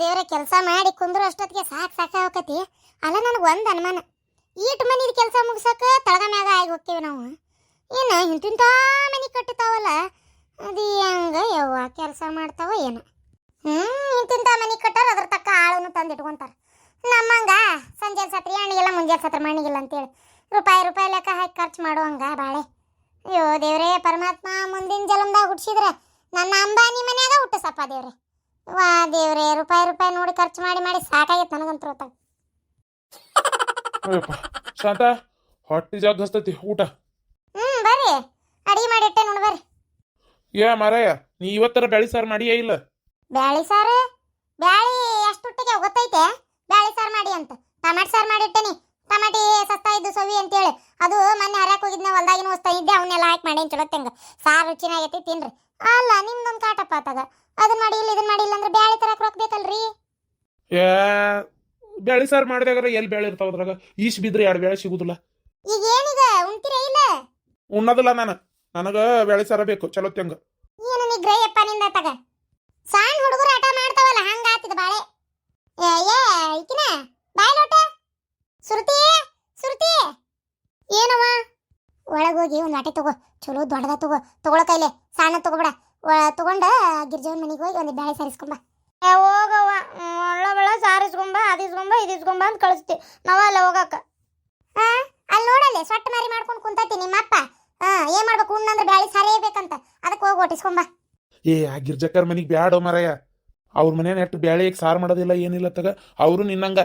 ದೇವ್ರ, ಕೆಲಸ ಮಾಡಿ ಕುಂದ್ರು ಅಷ್ಟೊತ್ತಿಗೆ ಸಾಕು ಸಾಕಾಗತಿ ಅಲ್ಲ, ನನಗೆ ಒಂದು ಅನುಮಾನ. ಈಟ್ ಮನಿದ ಕೆಲಸ ಮುಗಿಸೋಕೆ ತಳಗ ಮ್ಯಾಗ ಆಗಿ ಹೋಗ್ತೀವಿ ನಾವು. ಏನು ಇಂತಿಂಥ ಮನೆ ಕಟ್ಟುತ್ತಾವಲ್ಲ? ಅದು ಹೆಂಗ ಯವ್ವ ಕೆಲಸ ಮಾಡ್ತಾವ ಏನು. ಹ್ಞೂ ಇಂತಿಂಥ ಮನೆ ಕಟ್ಟಾರ ಅದ್ರ ತಕ್ಕ ಆಳನ್ನು ತಂದು ಇಟ್ಕೊಂತಾರೆ ನಮ್ಮಂಗ ಸಂಜೆ ಸತ್ರಿ ಹಣ್ಣಿಗೆಲ್ಲ, ಮುಂಜಾನೆ ಸತ್ರ ಮಣ್ಣಿಗಿಲ್ಲ ಅಂತೇಳಿ ರೂಪಾಯಿ ರೂಪಾಯಿ ಲೆಕ್ಕ ಹಾಕಿ ಖರ್ಚು ಮಾಡುವಂಗ ಬಾಳೆ. ಅಯ್ಯೋ ದೇವ್ರೇ, ಪರಮಾತ್ಮ ಮುಂದಿನ ಜಲಮ್ದಾಗ ಹುಟ್ಟಿಸಿದ್ರೆ ನನ್ನ ಅಂಬಾನಿ ಮನ್ಯಾಗ ಹುಟ್ಟಿಸಪ್ಪ ದೇವ್ರೆ. ವಾ ದೇವ್ರೆ ರೂಪಾಯಿ ರೂಪಾಯಿ ನೋಡಿ ಖರ್ಚು ಮಾಡಿ ಮಾಡಿ ಸಾಕಾಗೈತೆ ನನಗಂತೂ ಹೊತ್ತಾಗ ಅಯ್ಯಪ್ಪ ಶಾಂತ ಹೊಟ್ಟಿ ಜಾಗ ಹಸ್ತೈತಿ ಊಟ. ಹ್ಮ್ ಬರ್ರಿ. ಅಡಿಗೆ ಮಾಡಿಟ್ಟೆ ನೋಡಿ ಬರ್ರಿ. ಏ ಮಾರಾಯ ನೀ ಇವತ್ತರ ಬ್ಯಾಳಿ ಸಾರು ಮಾಡಿಯೇ ಇಲ್ಲ. ಬ್ಯಾಳಿ ಸಾರು? ಬ್ಯಾಳಿ ಎಷ್ಟು ಹುಟ್ಟಿಗೆ ಗೊತ್ತೈತೆ? ಬ್ಯಾಳಿ ಸಾರು ಮಾಡಿ ಅಂತ. ಟಮಾಟಿ ಸಾರು ಮಾಡಿಟ್ಟೇನಿ ಟಮಾಟಿ ಸಸ್ತಾ ಇದ್ದು ಸವಿ ಅಂತೇಳಿ. ಅದು ಮೊನ್ನೆ ಹರ್ಯಾಕ್ ಹೋಗಿದ್ನ ಹೊಲ್ದಾಗಿನ ವಸ್ತಾ ಇದ್ದೆ ಅವನ್ನೆಲ್ಲ ಹಾಕಿ ಮಾಡಿ ಚಲೋ ಸಾರು ರುಚಿನಾಗೈತಿ ತಿನ್ರಿ. ಅಲ್ಲ ನಿಮ್ದೊಂದು ಕಾಟಪ್ಪ ಆತಾಗ ಅದನ್ನ ಮಾಡಿ ಇಲ್ಲ ಇದನ್ನ ಮಾಡಿಲ್ಲ ಅಂದ್ರೆ ಬ್ಯಾಳಿ ತರಕ್ ರೊಕ್ಕ ಬೇಕಲ್ರಿ? ಏ ಬ್ಯಾಳಿ ಸಾರು ಮಾಡಿದಾಗ ಎಲ್ಲಿ ಬ್ಯಾಳಿ ಇರ್ತಾವ ಅದ್ರಾಗ? ಈಶ್ ಬಿದ್ರೆ ಎರಡು ಬ್ಯಾಳಿ ಸಿಗುದಿಲ್ಲ. ಈಗ ಏನಿದೆ ಉಣ್ತೀರ ಇಲ್ಲ? ಉಣ್ಣೋದಿಲ್ಲ ನಾನು. ನನಗ ಬ್ಯಾಳಿ ಸಾರ ಬೇಕು ಚಲೋ ತೆಂಗ ಏನು ನಿಗ್ರಹಪ್ಪ ನಿಂದ ತಗ? ಸಣ್ಣ ಹುಡುಗರು ಆಟ ಮಾಡ್ತಾವಲ್ಲ ಹಂಗ ಆತಿದ ಬಾಳೆ. ಏ ಏ ಈಕಿನ ಬಾಯ್ ಲೋಟ. ಸುರ್ತಿ ಸುರ್ತಿ. ಏನವ ಒಳಗೋಗಿ ಒಂದು ಆಟೆ ತಗೋ. ಚಲೋ ದೊಡ್ಡದ ತಗೋ. ತಗೊಳ ಕೈಲೆ ಸಣ್ಣ ತಗೋಬೇಡ. ತಗೊಂಡ ಗಿರ್ಜವನ್ ಮನೆಗೆ ಹೋಗಿ ಒಂದು ಬ್ಯಾಳೆ ಸಾರಿಸ್ಕೊಂಬ. ಹೋಗವ್ವ. ಒಳ್ಳ ಒಳ್ಳೆ ಸಾರಿಸ್ಕೊಂಬ ಅದಿಸ್ಕೊಂಬ ಇದಿಸ್ಕೊಂಬ ಅಂತ ಕಳಿಸ್ತಿ. ನಾವಲ್ಲ ಹೋಗಕ್ಕ ಹಾ ಅಲ್ಲಿ ನೋಡಲ್ಲ ಸೊಟ್ಟ ಮಾರಿ ಮಾಡ್ಕೊಂಡು ಕುಂತೈತಿ ನಿಮ್ಮಪ್ಪ. ಹಾ ಏನ್ ಮಾಡ್ಬೇಕು? ಉಣ್ಣಂದ್ರೆ ಬ್ಯಾಳಿ ಸಾರೇ ಬೇಕಂತ ಅದಕ್ಕೆ ಹೋಗಿ ಒಟ್ಟಿಸ್ಕೊಂಬ. ಏ ಆ ಗಿರ್ಜಕ್ಕರ್ ಮನಿಗೆ ಬ್ಯಾಡೋ ಮಾರಾಯ. ಅವ್ರ ಮನೇನ ಎಷ್ಟು ಬ್ಯಾಳಿ ಸಾರು ಮಾಡೋದಿಲ್ಲ, ಏನಿಲ್ಲ ತಗ, ಅವರು ನಿನ್ನಂಗ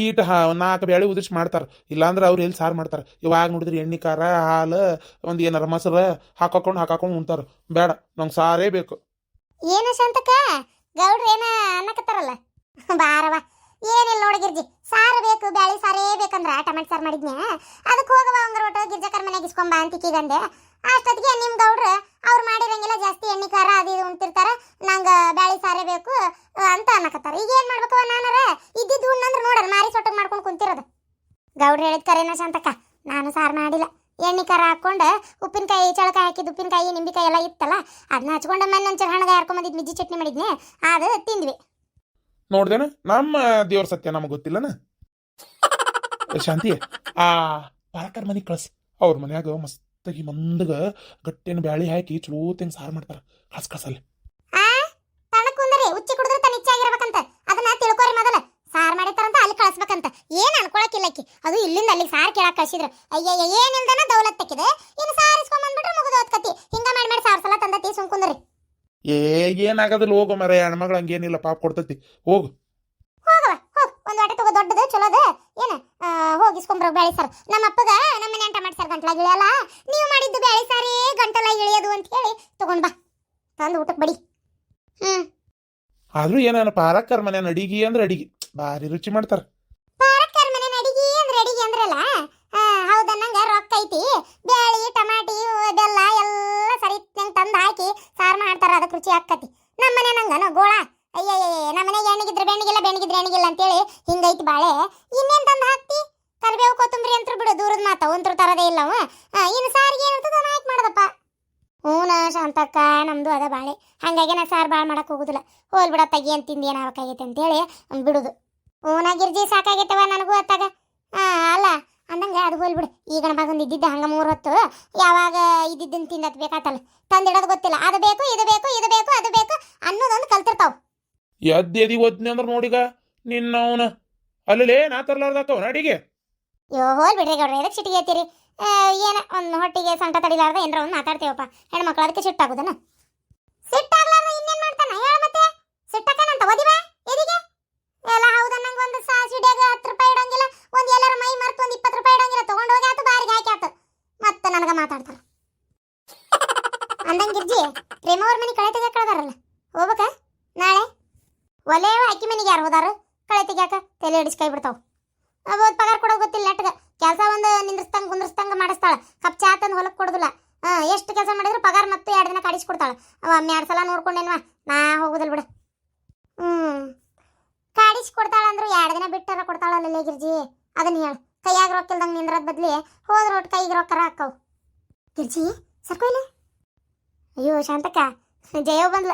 ಈಟ್ ಹಾ ನಾಲ್ಕು ಬ್ಯಾಳಿ ಉದಿಸಿ ಮಾಡ್ತಾರೆ. ಇಲ್ಲಾಂದ್ರೆ ಅವ್ರು ಎಲ್ಲಿ ಸಾರು ಮಾಡ್ತಾರೆ? ಇವಾಗ ನೋಡಿದ್ರೆ ಎಣ್ಣೆ ಖಾರ, ಹಾಲು, ಒಂದು ಏನಾರ ಮೊಸರು ಹಾಕಾಕೊಂಡು ಹಾಕಾಕೊಂಡು ಉಣ್ತಾರ. ಬೇಡ ನಂಗೆ ಸಾರೇ ಬೇಕು. ಏನು ಶಾಂತಕ್ಕ ಗೌಡ್ರು ಏನ ಅನ್ನಕತ್ತಾರಲ್ಲ? ಬಾರವ ಏನಿಲ್ಲ ನೋಡಿ ಗಿರ್ಜಿ, ಸಾರು ಬೇಕು, ಬ್ಯಾಳಿ ಸಾರೇ ಬೇಕಂದ್ರ ಟಮಾಟ ಸಾರು ಮಾಡಿದ್ನೆ ಅದಕ್ಕೆ ಹೋಗವ ಒಂದ್ರ ಒಟ್ಟು ಗಿರ್ಜಕರ್ ಮನೆಗೆ ಇಸ್ಕೊಂಬ ಅಂತಿಕೀಗಂದೆ ಅಷ್ಟೊತ್ತಿಗೆ ನಿಮ್ ಗೌಡ್ರು ಅವ್ರು ಮಾಡಿರಂಗಿಲ್ಲ ಜಾಸ್ತಿ ಎಣ್ಣೆ ಖಾರ ಅದು ಇದು ಉಣ್ತಿರ್ತಾರ, ನಂಗ ಬ್ಯಾಳಿ ಸಾರೆ ಬೇಕು ಅಂತ ಅನ್ನಕತ್ತಾರ. ಈಗ ಏನ್ ಮಾಡ್ಬೇಕು ನಾನರ ಇದ್ದಿದ್ದು ಉಣ್ಣಂದ್ರೆ ನೋಡ್ರ ಮಾರಿ ಸೊಟ್ಟಿಗೆ ಮಾಡ್ಕೊಂಡು ಕುಂತಿರೋದು. ಗೌಡ್ರು ಹೇಳಿದ ಕರೆನ ಶಾಂತಕ್ಕ, ನಾನು ಸಾರು ಮಾಡಿಲ್ಲ. ಎಣ್ಣೆ ಖಾರ ಹಾಕೊಂಡು ಉಪ್ಪಿನಕಾಯಿ, ಚಳಕಾಯಿ ಹಾಕಿದ್ದು ಉಪ್ಪಿನಕಾಯಿ, ನಿಂಬಿಕಾಯಿ ಎಲ್ಲ ಇತ್ತಲ್ಲ ಅದನ್ನ ಹಚ್ಕೊಂಡು ಮನೆ ಒಂಚೂರು ಹಣಗ ಹರ್ಕೊಂಬಂದಿದ್ದು ಮಿಜ್ಜಿ ಚಟ್ನಿ ಮಾಡಿದ್ನೆ, ಅದು ತಿಂದ್ವಿ. ನೋಡ್ದೇನ? ನಮ್ಮ ದೇವ್ರ ಸತ್ಯ ನಮಗೆ ಗೊತ್ತಿಲ್ಲನ? ಶಾಂತಿ, ಆ ಪಾರಕರ್ ಮನೆ ಕಳಿಸ್. ಅವ್ರ ಮನ್ಯಾಗ ಮಸ್ತಾಗಿ ಮಂದಗ ಗಟ್ಟಿನ ಬ್ಯಾಳಿ ಹಾಕಿ ಚಲೋ ತಿಂಗ್ ಸಾರು ಮಾಡ್ತಾರ. ಕಳ್ಸ್ ಕಳ್ಸಲ್ಲಿ ಉಚ್ಚಿ ಕುಡಿದ್ರೆ ತನ್ನ ಇಚ್ಛೆ ಆಗಿರ್ಬೇಕಂತ ಅದನ್ನ ತಿಳ್ಕೊರಿ ಮೊದಲ. ಸಾರ್ ಮಾಡಿರ್ತಾರಂತ ಅಲ್ಲಿ ಕಳಿಸ್ಬೇಕಂತ. ಅನ್ಕೊಳಕ್ಕೆ ಅನ್ಕೊಳಕಿಲ್ಲಕ್ಕಿ ಅದು ಇಲ್ಲಿಂದ ಅಲ್ಲಿ ಸಾರ್ ಕೇಳಕ್ ಕಳ್ಸಿದ್ರು. ಅಯ್ಯಯ್ಯ ಏನಿಲ್ದನ ದೌಲತ್ ತೆಕ್ಕಿದೆ ಇನ್ನು ಸಾರು ಇಸ್ಕೊಂಡ್ ಬಂದ್ಬಿಟ್ರೆ ಮುಗಿದು ಕತಿ ಹಿಂಗ ಮಾಡಿ ಮಾಡಿ ಸಾರ್ ಸಲ ತಂದತಿ ಸುಮ್ಕುಂದ್ರಿ. ಏ ಏನಾಗದಿಲ್ಲ ಹೋಗು ಮರ. ಹೆಣ್ಮಗಳು ಹಂಗೇನಿಲ್ಲ ಪಾಪ ಕೊಡ್ತತಿ. ಹೋಗು ಹೋಗವ ಹೋಗ್ ಒಂದ್ ವಾಟೆ ತಗೋ ದೊಡ್ಡದು ಚಲೋದು ಏನ ಆ, ಹೋಗಿ ಇಸ್ಕೊಂಬ್ರ ಬ್ಯಾಳಿ ಸರ್ ನಮ್ಮ ಅಪ್ಪಗ ನಮ್ಮ ಮನೆ ಅಂಟ ಮಾಡಿ ಸಾರ್ ಗಂಟ್ಲ ಇಳಿಯಲ್ಲ ನೀವು ಮಾಡಿದ್ದು ಬ್ಯಾಳಿ ಸಾರೇ ಗಂಟಲ ಇಳಿಯೋದು ಅಂತ ಹೇಳಿ ತಗೊಂಡ್ ಬಾ. ತಂದು ಊಟಕ್ಕೆ ಬಡಿ. ಹ್ಮ್. ಆದ್ರೂ ಏನಾನ ಪಾರಕ್ಕರ್ ಮನೆ ಅಡಿಗೆ ಅಂದ್ರೆ ಅಡಿಗೆ. ಭಾರಿ ರುಚಿ ಮಾಡ್ತಾರ. ಪಾರಕ್ಕರ್ ಮನೆ ಅಡಿಗೆ ಅಂದ್ರೆ ಅಡಿಗೆ ಅಂದ್ರಲ್ಲ? ಆ, ಹೌದಾ ನಂಗ ರೊಕ್ಕ ಐತಿ. ಬ್ಯಾಳಿ ಟಮಾಟಿ ಬೆಲ್ಲ ಎಲ್ಲ ಸರಿ ತಂದು ಹಾಕಿ ಸಾರು ಮಾಡ್ತಾರ. ಅದಕ್ಕೆ ರುಚಿ ಆಕ್ಕತಿ. ನಮ್ಮ ಮನೆ ನಂಗನ ಗೋಳ? ಅಯ್ಯಯ್ಯ ನಮ್ಮ ಮನೆಗೆ ಎಣ್ಣೆಗಿದ್ರೆ ಬೆಣ್ಣಿಗಿಲ್ಲ ಬೆಣ್ಣಿಗಿದ್ರೆ ಎಣ್ಣೆಗಿಲ್ಲ ಅಂತೇಳಿ ಹಿಂಗೈತಿ ಬಾಳೆ ಇನ್ನೇನು ತಂದು ಹಾಕ್ತಿ ಕರಿಬೇವು ಕೊತ್ತಂಬರಿ ಅಂತ ಬಿಡು ದೂರದ ಮಾತ ಒಂತರ ತರದೇ ಇಲ್ಲ ಅವ. ಇನ್ನು ಸಾರಿಗೆ ಏನಿರ್ತದ ನಾ ಹಾಕಿ ಮಾಡೋದಪ್ಪ. ಹೂನ ಶಾಂತಕ್ಕ ನಮ್ಮದು ಅದ ಬಾಳೆ. ಹಂಗಾಗಿ ನಾ ಸಾರು ಭಾಳ ಮಾಡಕ್ ಹೋಗುದಿಲ್ಲ. ಹೋಲ್ ಬಿಡ ತಗಿ ಅಂತ ತಿಂದು ಏನಾಗಬೇಕಾಗೈತೆ ಅಂತೇಳಿ ಬಿಡುದು. ಹೂನ ಗಿರ್ಜಿ ಸಾಕಾಗೈತವ ನನಗೂ ಅತ್ತಾಗ. ಆ, ಅಲ್ಲ ಅಂದಂಗೆ ಅದು ಹೋಲ್ಬಿಡು ಈಗ ನಮಗೊಂದು ಇದ್ದಿದ್ದ ಹಂಗ ಮೂರು ಹೊತ್ತು ಯಾವಾಗ ಇದ್ದಿದ್ದನ್ನು ತಿನ್ನತ್ ಬೇಕಾತಲ್ಲ. ತಂದಿಡೋದು ಗೊತ್ತಿಲ್ಲ. ಅದು ಬೇಕು ಇದು ಬೇಕು ಇದು ಬೇಕು ಅದು ಬೇಕು ಅನ್ನೋದೊಂದು ಕಲ್ತಿರ್ತಾವ. ಎದ್ದು ಎದಿ ಓದ್ನಿ ಅಂದ್ರೆ ನೋಡಿಗ ನಿನ್ನ ಅವನ ಅಲ್ಲಲೇ ನಾ ತರ್ಲಾರ್ದಾಕವನ ಅಡಿಗೆ? ಯೋ ಹೋಲ್ ಬಿಡ್ರಿ ಗೌಡ್ರಿ ಎದಕ್ಕೆ ಸಿಟ್ಟಿಗೆ ಐತಿರಿ ಏನ, ಒಂದು ಹೊಟ್ಟಿಗೆ ಸಂಟ ತಡಿಲಾರ್ದ ಏನಾರ ಒಂದು ಮಾತಾಡ್ತೀವಪ್ಪ. ಹೆಣ್ಮಕ್ಳು ಅದಕ್ಕೆ ಸಿಟ್ಟಾಗುದನ? ಸಿಟ್ಟಾಗ್ಲಾರ್ದ ಇನ್ನೇನ್ ಮಾಡ್ತಾನ? ಹೇಳ ಮತ್ತೆ. ಸಿಟ್ಟಕ್ಕನಂತ ಓದಿಬಾ, ಎದಿಗೆ? ಎಲ್ಲ ಹೌದನ್ನಂಗ ಒಂದು ಸಾ ಸಿಡಿಯಾಗ ಹತ್ತು ರೂಪಾಯಿ ಇಡಂಗಿಲ್ಲ. ಒಂದು ಎಲ್ಲರ ಮೈ ಮರ್ತು ಒಂದು ಇಪ್ಪತ್ತು ರೂಪಾಯಿ ಇಡಂಗಿಲ್ಲ. ತಗೊಂಡು ಹೋಗಿ ಆತು, ಬಾರಿಗೆ ಹಾಕಿ ಆತು. ಮತ್ತೆ ನನಗೆ ಮಾತಾಡ್ತಾರ. ಅಂದಂಗಿರ್ಜಿ ಪ್ರೇಮ ಅವ್ರ ಮನೆ ಕಳೆ ತೆಗಿಯಕ್ ಕಳ್ದಾರಲ್ಲ. ಹೋಗ್ಬೇಕ? ನಾಳೆ? ಒಲೆ ಅಕ್ಕಿ ಮನೆಗೆ ಯಾರು ಹೋದಾರು? ಕಳೆ ತೆಗಿಯಾಕ ತಲೆ ಹಿಡಿಸ್ ಕೈ ಬಿಡ್ತಾವ. ಅವತ್ತು ಪಗಾರ ಕೊಡೋದು ಗೊತ್ತಿಲ್ಲ ನೆಟ್ಗ ಕೆಲಸ ಒಂದು ನಿಂದ್ರಸ್ತಂಗ ಕುಂದ್ರಸ್ತಂಗ ಮಾಡಿಸ್ತಾಳ ಕಪ್ ಚಾ ತಂದು ಹೊಲಕ್ಕೆ ಕೊಡುದಿಲ್ಲ ಹಾ ಎಷ್ಟು ಕೆಲಸ ಮಾಡಿದ್ರು ಪಗಾರ ಮತ್ತೆ ಎರಡು ದಿನ ಕಾಡಿಸ್ಕೊಡ್ತಾಳ ಅವ ಒಮ್ಮೆ ಎರಡು ಸಲ ನೋಡ್ಕೊಂಡೇನ್ವಾ? ನಾ ಹೋಗುದಿಲ್ಲ ಬಿಡು. ಹ್ಮ್. ಕಾಡಿಸ್ಕೊಡ್ತಾಳ ಅಂದ್ರು ಎರಡು ದಿನ ಬಿಟ್ಟಾರ ಕೊಡ್ತಾಳಲ್ಲ ಗಿರ್ಜಿ. ಅದನ್ನ ಹೇಳು. ಕೈಯಾಗ ರೊಕ್ಕ ನಿಂದ್ರದ ಬದ್ಲಿ ಹೋದ್ರ ಒಟ್ಟು ಕೈಗೆ ರೊಕ್ಕರ ಹಾಕವು. ಗಿರ್ಜಿ ಸರ್ಕೊಯ್ಲಿ. ಅಯ್ಯೋ ಶಾಂತಕ್ಕ ಜಯೋ ಬಂದ್ಲ.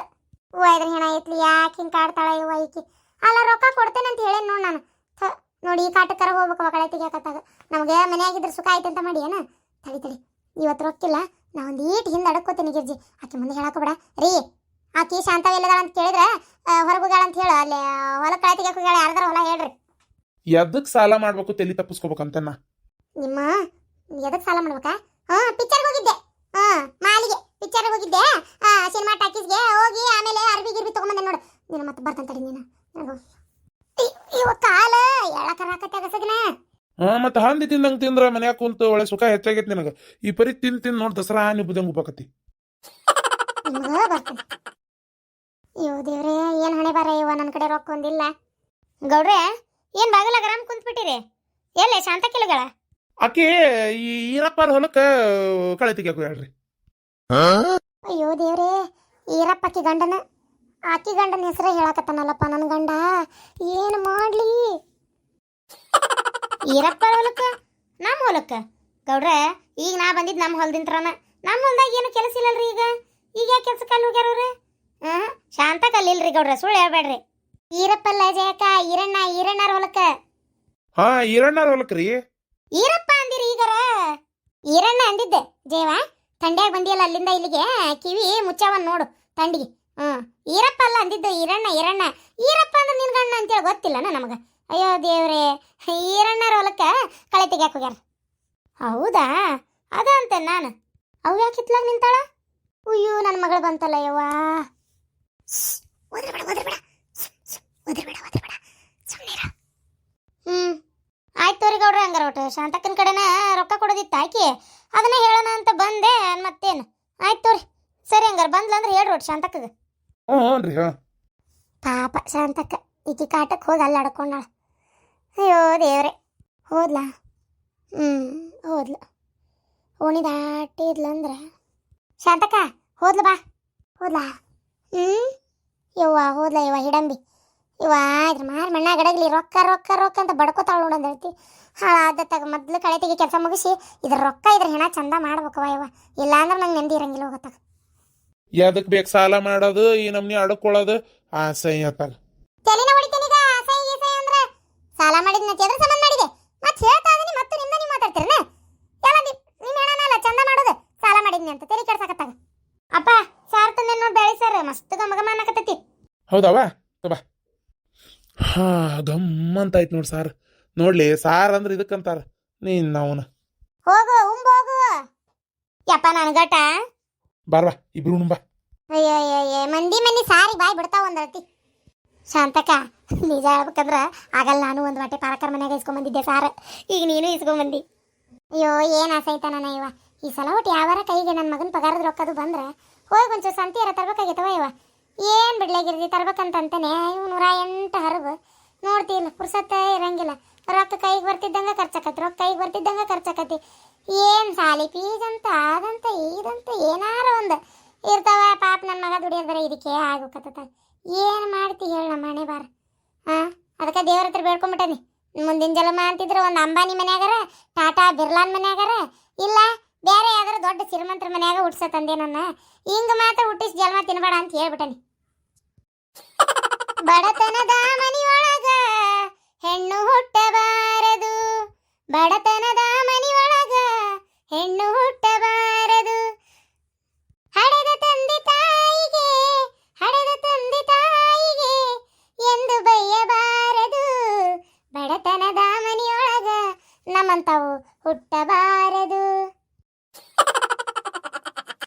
ಹೂವ ಇದ್ರ ಹೆಣ ಐತ್ಲಿ ಯಾಕೆ ಹಿಂಗೆ ಕಾಡ್ತಾಳ ಇವ ಈಕಿ? ಅಲ್ಲ ರೊಕ್ಕ ಕೊಡ್ತೇನೆ ಅಂತ ಹೇಳೇನ್ ನೋಡಿ ನಾನು. ಥ, ನೋಡಿ ಈ ಕಾಟಕ್ಕರ ಹೋಗ್ಬೇಕು ಕಳೆ ತೆಗಿಯಕತ್ತಾಗ. ನಮಗೆ ಮನೆಯಾಗಿದ್ರೆ ಸುಖ ಐತೆ ಅಂತ ಮಾಡಿ ಏನ? ತಡಿ ತಡಿ ಇವತ್ತು ರೊಕ್ಕಿಲ್ಲ. ನಾ ಒಂದು ಈಟ್ ಹಿಂದೆ ಅಡಕೋತೀನಿ ಗಿರ್ಜಿ. ಆಕೆ ಮುಂದೆ ಹೇಳಕ್ಕೆ ಬಿಡ. ರೀ ಆಕಿ ಶಾಂತವೆಲ್ಲದಾಳ ಅಂತ ಕೇಳಿದ್ರೆ ಹೊರಗೋಗ್ಯಾಳ ಅಂತ ಹೇಳು. ಅಲ್ಲಿ ಹೊಲ ಕಳೆ ತೆಗಿಯಕ್ಕೆ ಹೋಗ್ಯಾಳ ಯಾರ್ದಾರ ಹೊಲ ಹೇಳ್ರಿ. ಎದಕ್ಕೆ ಸಾಲ ಮಾಡ್ಬೇಕು ತಲೆ ತಪ್ಪಿಸ್ಕೋಬೇಕಂತ ನಾ ನಿಮ್ಮ ಎದಕ್ ಸಾಲ ಮಾಡ್ಬೇಕಾ? ಹಾ ಪಿಕ್ಚರ್ಗೆ ಹೋಗಿದ್ದೆ. ಹಾ ಮಾಲಿಗೆ ಪಿಕ್ಚರ್ಗೆ ಹೋಗಿದ್ದೆ. ಸಿನಿಮಾ ಟಾಕೀಸ್ಗೆ ಹೋಗಿ ಆಮೇಲೆ ಅರ್ಬಿ ಗಿರ್ಬಿ ತಗೊಂಬಂದೆ ನೋಡು. ನೀನು ಮತ್ತೆ ಬರ್ತಂತಡಿ ತಡಿ ನೀನು. ಇವ ಕಾಲ ಎಳಕರಾಕತ್ತೆ ಅಗಸಗ್ನ ಹಾ ಮತ್ತ ಹಂದಿ ತಿಂದಂಗ್ ತಿಂದ್ರ ಮನ್ಯಾಗ ಕುಂತು ಒಳ್ಳೆ ಸುಖ ಹೆಚ್ಚಾಗೈತಿ ನಿನಗ. ಈ ಪರಿ ತಿಂದ್ ತಿಂದ್ ನೋಡ್ ದಸರಾ ಉಪಕತಿ ಬರ್ತಾನೆ ಅಯ್ಯೋ ದೇವ್ರೇ ಏನ್ ಹಣೆ ಬಾರ ಇವ? ನನ್ನ ಕಡೆ ರೊಕ್ಕ ಒಂದಿಲ್ಲ. ಗೌಡ್ರೆ ಏನ್ ಬಾಗಲ ಗ್ರಾಮ್ ಕುಂತ್ಬಿಟ್ಟಿರಿ ಎಲ್ಲೇ ಶಾಂತ ಕಿಲಗಳ ಆಕಿ ಈ ಈರಪ್ಪರ ಹೊಲಕ್ಕ ಕಳೆ ತೆಗಿಯಾಕ ಹೇಳ್ರಿ ಅಯ್ಯೋ ಈರಪ್ಪ ಈರಪ್ಪಕ್ಕಿ ಗಂಡನ. ಆಕಿ ಗಂಡನ ಹೆಸರೇ ಹೇಳಕತ್ತಾನಲ್ಲಪ್ಪ ನನ್ನ ಗಂಡ. ಏನು ಮಾಡ್ಲಿ ಈರಪ್ಪ ಹೊಲಕ್ಕ ನಮ್ಮ ಹೊಲಕ್ಕ? ಗೌಡ್ರೆ ಈಗ ನಾ ಬಂದಿದ್ದು ನಮ್ಮ ಹೊಲದಿಂತ್ರನ ನಮ್ಮ ಹೊಲ್ದಾಗ ಏನು ಕೆಲಸ ಇಲ್ಲಲ್ರಿ ಈಗ? ಈಗ ಯಾಕೆ ಕೆಲ್ಸಕ್ಕೆ ಅಲ್ಲಿ ಹೋಗ್ಯಾರವ್ರೆ ಹ್ಞೂ ಶಾಂತ ಕಲ್ಲಿಲ್ರಿ ಗೌಡ್ರೆ ಸುಳ್ಳು ಹೇಳ್ಬೇಡ್ರಿ. ಈರಪ್ಪಲ್ಲ ಜಯಕ ಈರಣ್ಣ ಈರಣ್ಣರ ಹೊಲಕ್ಕ. ಹಾ ಈರಣ್ಣರ ಹೊಲಕ್ರಿ. ಈರಪ್ಪ ಅಂದಿರಿ ಈಗರ. ಈರಣ್ಣ ಅಂದಿದ್ದೆ ಜೇವ ತಂಡ್ಯಾಗ ಬಂದಿಯಲ್ಲ ಅಲ್ಲಿಂದ ಇಲ್ಲಿಗೆ ಕಿವಿ ಮುಚ್ಚಾವನ್ ನೋಡು ತಂಡಿಗೆ. ಹ್ಞೂ ಈರಪ್ಪ ಅಲ್ಲ ಅಂದಿದ್ದು ಈರಣ್ಣ ಈರಣ್ಣ. ಈರಪ್ಪ ಅಂದ್ರೆ ನಿನ್ಗಣ್ಣ ಅಂತೇಳಿ ಗೊತ್ತಿಲ್ಲನ ನಮಗ? ಅಯ್ಯೋ ದೇವ್ರೇ ಈರಣ್ಣರ ಹೊಲಕ್ಕೆ ಕಳೆ ತೆಗಿಯಾಕ ಹೋಗ್ಯಾರ. ಹೌದಾ? ಅದ ಅಂತೆ ನಾನು. ಅವು ಯಾಕೆ ಇತ್ಲಾಗ ನಿಂತಾಳ? ಅಯ್ಯೋ ನನ್ನ ಮಗಳು ಬಂತಲ್ಲ ಯವ್ವಾ. ಸುಮ್ಮನೆ ಹ್ಮ್. ಆಯ್ತು ತೋರಿ ಗೌಡ್ರ ಹಂಗಾರ ಒಟ್ಟು ಶಾಂತಕ್ಕನ ಕಡೆನ ರೊಕ್ಕ ಕೊಡೋದಿತ್ತು ಆಕಿ. ಅದನ್ನ ಹೇಳೋಣ ಅಂತ ಬಂದೆ ಮತ್ತೇನು. ಆಯ್ತು ತೋರಿ. ಸರಿ ಹಂಗಾರ ಬಂದ್ಲಂದ್ರೆ ಹೇಳ್ರಿ ಒಟ್ಟು ಶಾಂತಕ್ಕಗ. ಹ್ಞೂ ಪಾಪ ಶಾಂತಕ್ಕ. ಈಕಿ ಕಾಟಕ್ಕೆ ಹೋಗಿ ಅಲ್ಲಿ ಆಡ್ಕೊಂಡಾಳ ಅಯ್ಯೋ ದೇವ್ರೆ. ಹೋದ್ಲಾ? ಹ್ಞೂ ಹೋದ್ಲು. ಓಣಿ ದಾಟಿ ಇದ್ಲಂದ್ರ ಶಾಂತಕ್ಕ ಹೋದ್ಲು ಬಾ. ಹೋದ್ಲಾ? ಹ್ಞೂ ಯವ್ವ ಹೋದ್ಲ ಯವ್ವ ಹಿಡಂಬಿ. ಇವ ಇದ್ರ ಮಾರ ಮಣ್ಣ ಗಡಗಲಿ ರೊಕ್ಕ ರೊಕ್ಕ ರೊಕ್ಕ ಅಂತ ಬಡ್ಕೋತಾಳ ಅಂತ ಹೇಳ್ತಿ ತಗ ಮೊದ್ಲು ಕಳೆ ತೆಗಿ ಕೆಲಸ ಮುಗಿಸಿ ಇದ್ರ ರೊಕ್ಕ ಇದ್ರ ಹೆಣ ಚಂದ ಮಾಡ್ಬೇಕವ ಯವ್ವ. ಇಲ್ಲಾಂದ್ರೆ ನಂಗೆ ನೆಮ್ಮದಿ ಇರಂಗಿಲ್ಲ ಹೋಗತ್ತಾಗ ಎದಕ್ ಬೇಕು ಸಾಲ ಮಾಡೋದು ಈ ನಮ್ನಿ ಅಡ್ಕೊಳ್ಳೋದು ಆಸೆ ತಲೆನ ಮಾಡಿದ್ನ ಎದ್ರ ಸಂಬಂಧ ಮಾಡಿದೆ? ಮತ್ತೆ ಹೇಳ್ತಾ ಇದೀನಿ ಮತ್ತೆ ನಿಮ್ದ ನೀವು ಮಾತಾಡ್ತೀರನ? ಎಲ್ಲ ನಿಮ್ ನಿಮ್ಮ ಹೆಣನಲ್ಲ ಚಂದ ಮಾಡೋದು. ಸಾಲ ಮಾಡಿದ್ನಿ ಅಂತ ತಲೆ ಕೆಡ್ಸಾಕತ್ತಾಗ ಅಪ್ಪ ಸಾರ್ ತಂದೆ ನೋಡಿ ಬೆಳೆ ಸರ್ ಮಸ್ತ್ ಗಮ ಗಮ ಅನ್ನಕತ್ತೈತಿ. ಹೌದವ ಬಾ. ಹಾ ಗಮ್ಮಂತ ಆಯ್ತು ನೋಡಿ ಸಾರ್. ನೋಡ್ಲಿ ಸಾರ್ ಅಂದ್ರೆ ಇದಕ್ಕಂತಾರ. ನೀನ್ ನಾವನ. ಹೋಗು ಉಂಬ ಹೋಗು. ಯಪ್ಪ ನನ್ಗಟ ಬಾರ್ವಾ ಇಬ್ರು ಬಾ. ಅಯ್ಯೋ ಮಂದಿ ಮಂದಿ ಸಾರಿ ಬಾಯ್ ಬಿಡ್ತಾವ ಒಂದಳ್ತಿ ಶಾಂತಕ ನಿಜ ಹೇಳ್ಬೇಕಂದ್ರ ಆಗಲ್ಲ, ನಾನು ಒಂದು ವಾಟೆ ಪಾರಕರ ಮನೆಯಾಗ ಇಸ್ಕೊಂಬಂದಿದ್ದೆ ಸಾರ. ಈಗ ನೀನು ಇಸ್ಕೊಂಬಂದಿ ಅಯ್ಯೋ, ಏನು ಆಸೆ ಐತ ನನ್ನ ಇವ? ಈ ಸಲ ಒಟ್ಟು ಯಾವಾರ ಕೈಗೆ ನನ್ನ ಮಗನ ಪಗಾರದ ರೊಕ್ಕದು ಬಂದ್ರೆ, ಹೋಗಿ ಒಂಚೂರು ಸಂತಿಯರ ತರ್ಬೇಕಾಗಿತ್ತವ ಇವ? ಏನು ಬಿಡ್ಲಾಗಿರ್ದಿ ತರ್ಬೇಕಂತಂತಾನೆ, ಇವು ನೂರ ಎಂಟು ಹರಬು. ನೋಡ್ತಿಲ್ಲ ಪುರ್ಸತ್ತ ಇರಂಗಿಲ್ಲ. ರೊಕ್ಕ ಕೈಗೆ ಬರ್ತಿದ್ದಂಗೆ ಖರ್ಚಾಕತ್ತಿ, ರೊಕ್ಕ ಕೈಗೆ ಬರ್ತಿದ್ದಂಗೆ ಖರ್ಚಾಕತ್ತಿ. ಏನು ಸಾಲಿ ಪೀಸ್ ಅಂತ ಅದಂತ ಇದಂತ ಏನಾರ ಒಂದು. ಇರ್ತಾವ ಪಾಪ ನನ್ನ ಮಗ ದುಡಿಯೋದ್ರೆ ಇದಕ್ಕೆ ಆಗೋಕತ್ತ ಏನು ಮಾಡ್ತಿ ಹೇಳ ನಮ್ಮ ಮನೆ ಬಾರ? ಹಾಂ? ಅದಕ್ಕೆ ದೇವ್ರ ಹತ್ರ ಬೇಡ್ಕೊಂಬಿಟ್ಟನಿ. ಮುಂದಿನ ಜನ್ಮ ಅಂತಿದ್ರೆ ಒಂದು ಅಂಬಾನಿ ಮನ್ಯಾಗಾರ ಟಾಟಾ ಬಿರ್ಲಾನ್ ಮನ್ಯಾಗಾರ ಇಲ್ಲ ಬೇರೆ ಯಾವ್ದಾರ ದೊಡ್ಡ ಶ್ರೀಮಂತರ ಮನ್ಯಾಗ ಹುಟ್ಸ ತಂದೆ ನನ್ನ ಹಿಂಗ ಮಾತ್ರ ಹುಟ್ಟಿಸಿ ಜನ್ಮ ತಿನ್ಬೇಡ ಅಂತ ಹೇಳ್ಬಿಟ್ಟನಿ. ಬಡತನದ ಮನಿಯೊಳಗ ಹೆಣ್ಣು ಹುಟ್ಟಬಾರದು. ಬಡತನದ ಮನಿಯೊಳಗ ಹೆಣ್ಣು